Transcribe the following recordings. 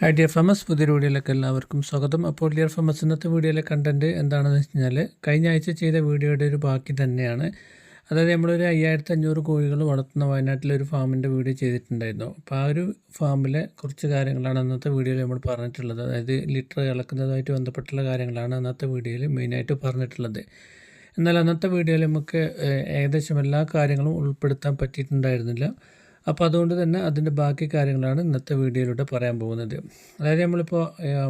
Hi dear famous പുതിയ വീഡിയോയിലേക്ക് എല്ലാവർക്കും സ്വാഗതം. അപ്പോൾ ഡിയർ ഫേമസ് ഇന്നത്തെ വീഡിയോയിലെ കണ്ടന്റ് എന്താണെന്ന് വെച്ച് കഴിഞ്ഞാൽ കഴിഞ്ഞ ആഴ്ച ചെയ്ത വീഡിയോയുടെ ഒരു ബാക്കി തന്നെയാണ്. അതായത് നമ്മളൊരു അയ്യായിരത്തി അഞ്ഞൂറ് കോഴികൾ വളർത്തുന്ന വയനാട്ടിലെ ഒരു ഫാമിന്റെ വീഡിയോ ചെയ്തിട്ടുണ്ടായിരുന്നു. അപ്പോൾ ആ ഒരു ഫാമിലെ കുറച്ച് കാര്യങ്ങളാണ് അന്നത്തെ വീഡിയോയിൽ നമ്മൾ പറഞ്ഞിട്ടുള്ളത്. അതായത് ലിറ്റർ ഇളക്കുന്നതുമായിട്ട് ബന്ധപ്പെട്ടുള്ള കാര്യങ്ങളാണ് അന്നത്തെ വീഡിയോയിൽ മെയിനായിട്ട് പറഞ്ഞിട്ടുള്ളത്. എന്നാൽ അന്നത്തെ വീഡിയോയിൽ നമുക്ക് ഏകദേശം എല്ലാ കാര്യങ്ങളും ഉൾപ്പെടുത്താൻ പറ്റിയിട്ടുണ്ടായിരുന്നില്ല. അപ്പോൾ അതുകൊണ്ട് തന്നെ അതിന്റെ ബാക്കി കാര്യങ്ങളാണ് ഇന്നത്തെ വീഡിയോയിലൂടെ പറയാൻ പോകുന്നത്. അതായത് നമ്മളിപ്പോൾ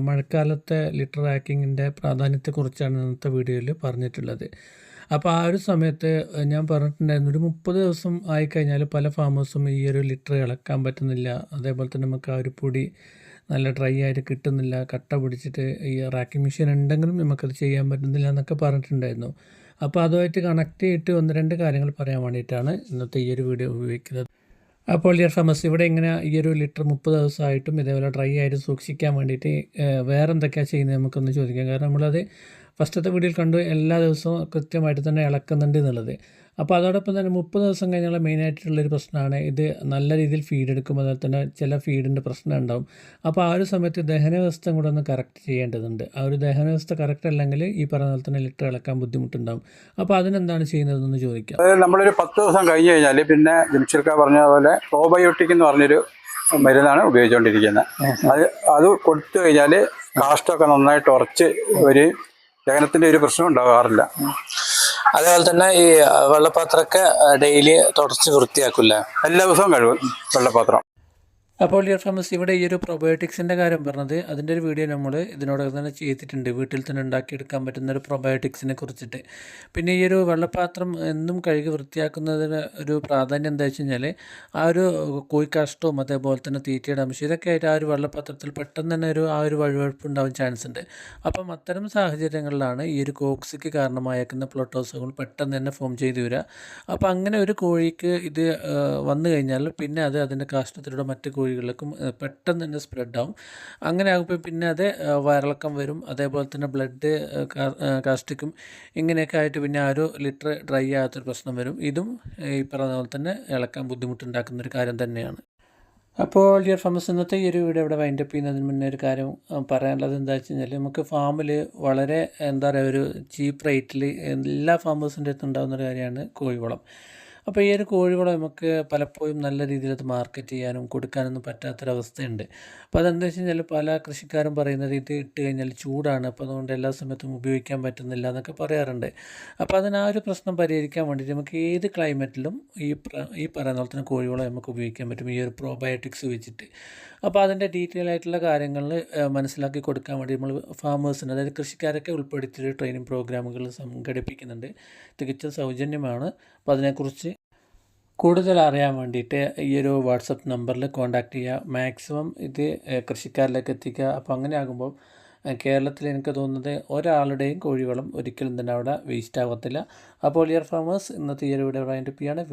മഴക്കാലത്തെ ലിറ്റർ റാക്കിങ്ങിന്റെ പ്രാധാന്യത്തെക്കുറിച്ചാണ് ഇന്നത്തെ വീഡിയോയിൽ പറഞ്ഞിട്ടുള്ളത്. അപ്പോൾ ആ ഒരു സമയത്ത് ഞാൻ പറഞ്ഞിട്ടുണ്ടായിരുന്നു ഒരു മുപ്പത് ദിവസം ആയിക്കഴിഞ്ഞാൽ പല ഫാമേഴ്സും ഈ ഒരു ലിറ്റർ ഇളക്കാൻ പറ്റുന്നില്ല. അതേപോലെ തന്നെ നമുക്ക് ആ ഒരു പൊടി നല്ല ഡ്രൈ ആയിട്ട് കിട്ടുന്നില്ല കട്ട പിടിച്ചിട്ട് ഈ റാക്കിംഗ് മെഷീൻ ഉണ്ടെങ്കിലും നമുക്കത് ചെയ്യാൻ പറ്റുന്നില്ല എന്നൊക്കെ പറഞ്ഞിട്ടുണ്ടായിരുന്നു. അപ്പോൾ അതുമായിട്ട് കണക്ട് ചെയ്തിട്ട് ഒന്ന് രണ്ട് കാര്യങ്ങൾ പറയാൻ വേണ്ടിയിട്ടാണ് ഇന്നത്തെ ഈ ഒരു വീഡിയോ ഉപയോഗിക്കുന്നത്. അപ്പോൾ ഡിയർ ഫേമസ് ഇവിടെ ഇങ്ങനെ ഈ ഒരു ലിറ്റർ മുപ്പത് ദിവസമായിട്ടും ഇതേപോലെ ഡ്രൈ ആയിട്ട് സൂക്ഷിക്കാൻ വേണ്ടിയിട്ട് വേറെ എന്തൊക്കെയാണ് ചെയ്യുന്നത് നമുക്കൊന്ന് ചോദിക്കാം. കാരണം നമ്മളത് ഫസ്റ്റത്തെ വീഡിയോയിൽ കണ്ടു എല്ലാ ദിവസവും കൃത്യമായിട്ട് തന്നെ ഇളക്കുന്നുണ്ട് എന്നുള്ളത്. അപ്പോൾ അതോടൊപ്പം തന്നെ മുപ്പത് ദിവസം കഴിഞ്ഞുള്ള മെയിനായിട്ടുള്ളൊരു പ്രശ്നമാണ് ഇത് നല്ല രീതിയിൽ ഫീഡ് എടുക്കുമ്പോൾ തന്നെ ചില ഫീഡിന്റെ പ്രശ്നം ഉണ്ടാവും. അപ്പോൾ ആ ഒരു സമയത്ത് ദഹന വ്യവസ്ഥ കൂടെ ഒന്ന് കറക്റ്റ് ചെയ്യേണ്ടതുണ്ട്. ആ ഒരു ദഹനവ്യവസ്ഥ കറക്റ്റ് അല്ലെങ്കിൽ ഈ പറഞ്ഞ പോലെ തന്നെ ലിറ്റർ ഇളക്കാൻ ബുദ്ധിമുട്ടുണ്ടാവും. അപ്പോൾ അതിനെന്താണ് ചെയ്യുന്നതെന്ന് ചോദിക്കാം. നമ്മളൊരു പത്ത് ദിവസം കഴിഞ്ഞ് കഴിഞ്ഞാൽ പിന്നെ ജംഷിർക്ക പറഞ്ഞ പോലെ പ്രോബയോട്ടിക് എന്ന് പറഞ്ഞൊരു മരുന്നാണ് ഉപയോഗിച്ചുകൊണ്ടിരിക്കുന്നത് അത് അത് കൊടുത്തു കഴിഞ്ഞാൽ കാഷ്ടമൊക്കെ നന്നായിട്ട് ഉറച്ച് ഒരു ദഹനത്തിന്റെ ഒരു പ്രശ്നം ഉണ്ടാകാറില്ല അതേപോലെ തന്നെ ഈ വെള്ളപ്പാത്രമൊക്കെ ഡെയിലി തുടച്ച് വൃത്തിയാക്കില്ല? എല്ലാ ദിവസവും കഴിവും വെള്ളപ്പാത്രം. അപ്പോൾ ഡിയർ ഫാമസ് ഇവിടെ ഈ ഒരു പ്രൊബയോട്ടിക്സിന്റെ കാര്യം പറഞ്ഞത് അതിന്റെ ഒരു വീഡിയോ നമ്മൾ ഇതിനോടകം തന്നെ ചെയ്തിട്ടുണ്ട്. വീട്ടിൽ തന്നെ ഉണ്ടാക്കിയെടുക്കാൻ പറ്റുന്ന ഒരു പ്രൊബയോട്ടിക്സിനെ കുറിച്ചിട്ട്. പിന്നെ ഈ ഒരു വെള്ളപ്പാത്രം എന്നും കഴുകി വൃത്തിയാക്കുന്നതിന് ഒരു പ്രാധാന്യം എന്താ വെച്ച് കഴിഞ്ഞാൽ ആ ഒരു കോഴിക്കാഷ്ടവും അതേപോലെ തന്നെ തീറ്റയുടെ അംശം ഇതൊക്കെ ആയിട്ട് ആ ഒരു വെള്ളപാത്രത്തിൽ പെട്ടെന്ന് തന്നെ ഒരു ആ ഒരു വഴുവഴുപ്പ് ഉണ്ടാവാൻ ചാൻസ് ഉണ്ട്. അപ്പം അത്തരം സാഹചര്യങ്ങളിലാണ് ഈ ഒരു കോക്സിക്ക് കാരണമായേക്കുന്ന പ്ലോട്ടോസുകൾ പെട്ടെന്ന് തന്നെ ഫോം ചെയ്തു വരിക. അപ്പോൾ അങ്ങനെ ഒരു കോഴിക്ക് ഇത് വന്നു കഴിഞ്ഞാൽ പിന്നെ അത് അതിന്റെ കാഷ്ടത്തിലൂടെ മറ്റ് കോഴികളിലേക്കും ആ, പെട്ടെന്ന് തന്നെ സ്പ്രെഡ് ആവും. അങ്ങനെ ആകുമ്പോൾ പിന്നെ അത് വയറിളക്കം വരും. അതേപോലെ തന്നെ ബ്ലഡ് കാസ്റ്റിക്കും ഇങ്ങനെയൊക്കെ ആയിട്ട് പിന്നെ ആ ഒരു ലിറ്റർ ഡ്രൈ ആകാത്തൊരു പ്രശ്നം വരും. ഇതും ഈ പറഞ്ഞ പോലെ തന്നെ ഇളക്കാൻ ബുദ്ധിമുട്ടുണ്ടാക്കുന്ന ഒരു കാര്യം തന്നെയാണ്. അപ്പോൾ ഡിയർ ഫാമസ് ഇന്നത്തെ ഈ ഒരു വീഡിയോ ഇവിടെ വൈൻഡപ്പ് ചെയ്യുന്നതിന് മുന്നേ ഒരു കാര്യം പറയാനുള്ളത് എന്താ വെച്ച് കഴിഞ്ഞാൽ നമുക്ക് ഫാമിൽ വളരെ എന്താ പറയുക ഒരു ചീപ്പ് റേറ്റിൽ എല്ലാ ഫാമേഴ്സിന്റെ അടുത്ത് ഉണ്ടാകുന്ന ഒരു കാര്യമാണ് കോഴിവളം. അപ്പോൾ ഈ ഒരു കോഴിവളം നമുക്ക് പലപ്പോഴും നല്ല രീതിയിൽ അത് മാർക്കറ്റ് ചെയ്യാനും കൊടുക്കാനൊന്നും പറ്റാത്തൊരവസ്ഥയുണ്ട്. അപ്പോൾ അതെന്താ വെച്ച് കഴിഞ്ഞാൽ പല കൃഷിക്കാരും പറയുന്നത് ഇത് ഇട്ട് കഴിഞ്ഞാൽ ചൂടാണ്. അപ്പോൾ അതുകൊണ്ട് എല്ലാ സമയത്തും ഉപയോഗിക്കാൻ പറ്റുന്നില്ല എന്നൊക്കെ പറയാറുണ്ട്. അപ്പോൾ അതിന് ആ ഒരു പ്രശ്നം പരിഹരിക്കാൻ വേണ്ടിയിട്ട് നമുക്ക് ഏത് ക്ലൈമറ്റിലും ഈ ഈ പറയുന്ന പോലെ തന്നെ കോഴിവളം നമുക്ക് ഉപയോഗിക്കാൻ പറ്റും. ഈ ഒരു പ്രോബയോട്ടിക്സ് വെച്ചിട്ട്. അപ്പോൾ അതിന്റെ ഡീറ്റെയിൽ ആയിട്ടുള്ള കാര്യങ്ങൾ മനസ്സിലാക്കി കൊടുക്കാൻ വേണ്ടി നമ്മൾ ഫാമേഴ്സിന് അതായത് കൃഷിക്കാരൊക്കെ ഉൾപ്പെടുത്തിയൊരു ട്രെയിനിങ് പ്രോഗ്രാമുകൾ സംഘടിപ്പിക്കുന്നുണ്ട്. തികച്ചും സൗജന്യമാണ്. അപ്പോൾ അതിനെക്കുറിച്ച് കൂടുതൽ അറിയാൻ വേണ്ടിയിട്ട് ഈ ഒരു വാട്സപ്പ് നമ്പറിൽ കോൺടാക്റ്റ് ചെയ്യുക മാക്സിമം ഇത് കൃഷിക്കാരിലേക്ക് എത്തിക്കുക. അപ്പോൾ അങ്ങനെ ആകുമ്പോൾ കേരളത്തിൽ എനിക്ക് തോന്നുന്നത് ഒരാളുടെയും കോഴിവളം ഒരിക്കലും തന്നെ അവിടെ വേസ്റ്റ് ആകത്തില്ല അപ്പോൾ ഇയർ ഫാമേഴ്സ് ഇന്നത്തെ ഈ ഒരു വീഡിയോ വീണ്ടും കാണാം.